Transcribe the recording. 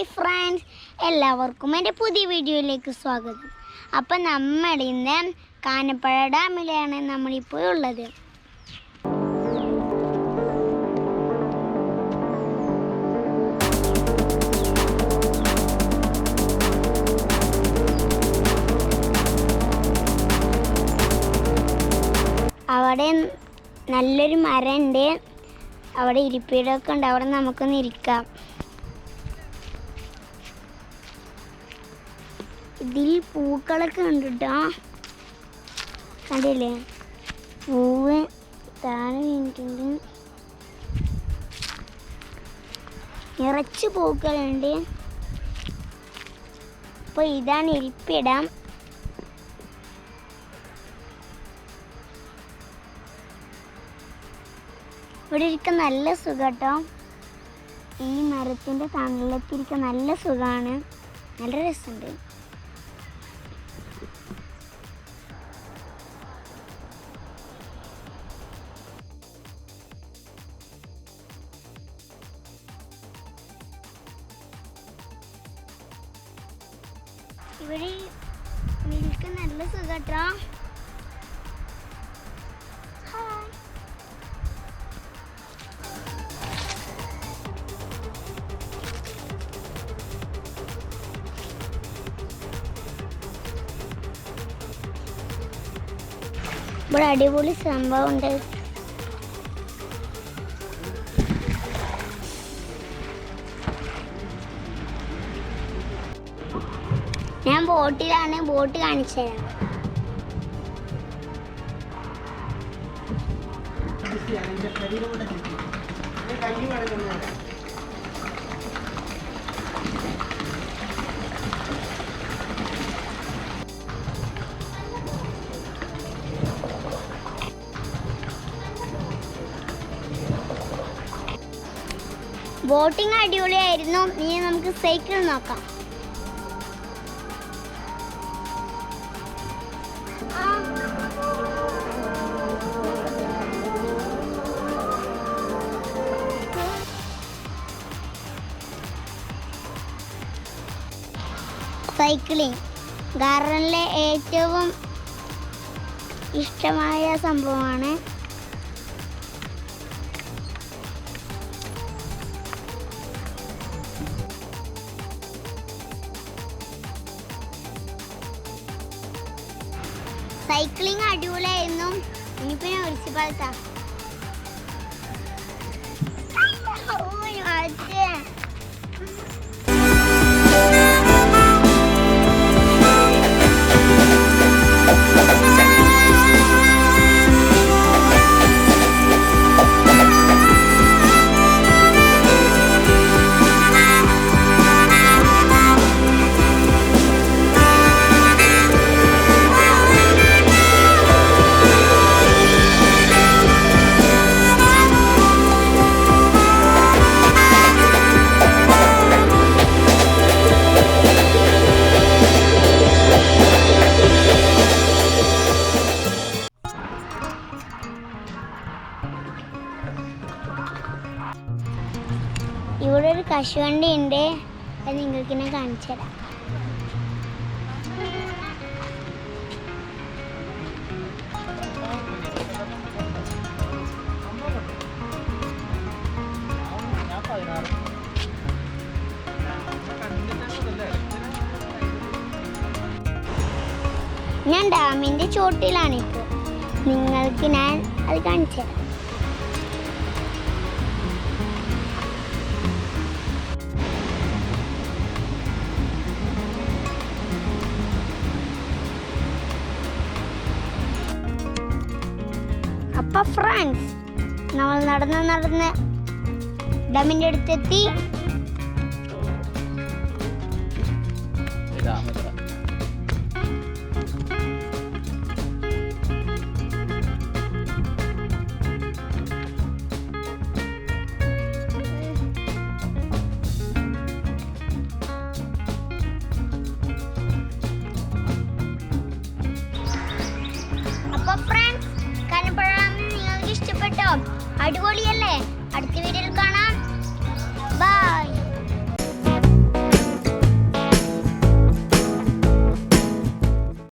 Hi friends എല്ലാവർക്കും എന്റെ പുതിയ വീഡിയോയിലേക്ക് സ്വാഗതം. അപ്പം നമ്മൾ ഇന്ന് കാനപ്പഴ ഡാമിലാണ് നമ്മളിപ്പോൾ ഉള്ളത്. അവിടെ നല്ലൊരു മരമുണ്ട്. അവിടെ ഇരിപ്പിടമൊക്കെ ഉണ്ട്. അവിടെ നമുക്കൊന്ന് ഇരിക്കാം. ഇതിൽ പൂക്കളൊക്കെ ഉണ്ട് കേട്ടോ കണ്ടില്ലേ? പൂവ് താഴെ വീണിട്ടുണ്ട് നിറച്ച് പൂക്കളുണ്ട്. അപ്പോൾ ഇതാണ് ഇരിപ്പിടം. ഇവിടെ ഇരിക്കാൻ നല്ല സുഖട്ടോ. ഈ മരത്തിന്റെ തണലത്തിരിക്കാൻ നല്ല സുഖമാണ് നല്ല രസമുണ്ട്. ഇവിടെ മിൽക്ക് നല്ല സുഖട്ടോ. ഇവിടെ അടിപൊളി സംഭവം ഉണ്ട്. ബോട്ടിലാണ് ബോട്ട് കാണിച്ചു തരാം ബോട്ടിങ് അടിപൊളിയായിരുന്നു. ഇനി നമുക്ക് സൈക്കിൾ നോക്കാം. സൈക്ലിംഗ് ഗാർഡനിലെ ഏറ്റവും ഇഷ്ടമായ സംഭവമാണ് സൈക്ലിംഗ് അടിപൊളിയായിരുന്നു. ഇനിയിപ്പോ ഞാൻ പാലത്താ കശുവണ്ടി ഉണ്ട് അത് നിങ്ങൾക്ക് ഞാൻ കാണിച്ചു തരാം. ഞാൻ ഡാമിന്റെ ചോട്ടിലാണ് ഇപ്പോൾ നിങ്ങൾക്ക് ഞാൻ അത് കാണിച്ചു തരാം. അപ്പൊ ഫ്രണ്ട്സ് നമ്മൾ നടന്ന് നടന്ന് ഡാമിന്റെ അടുത്തെത്തി. അടിപൊളിയല്ലേ? അടുത്ത വീഡിയോയിൽ കാണാം. ബൈ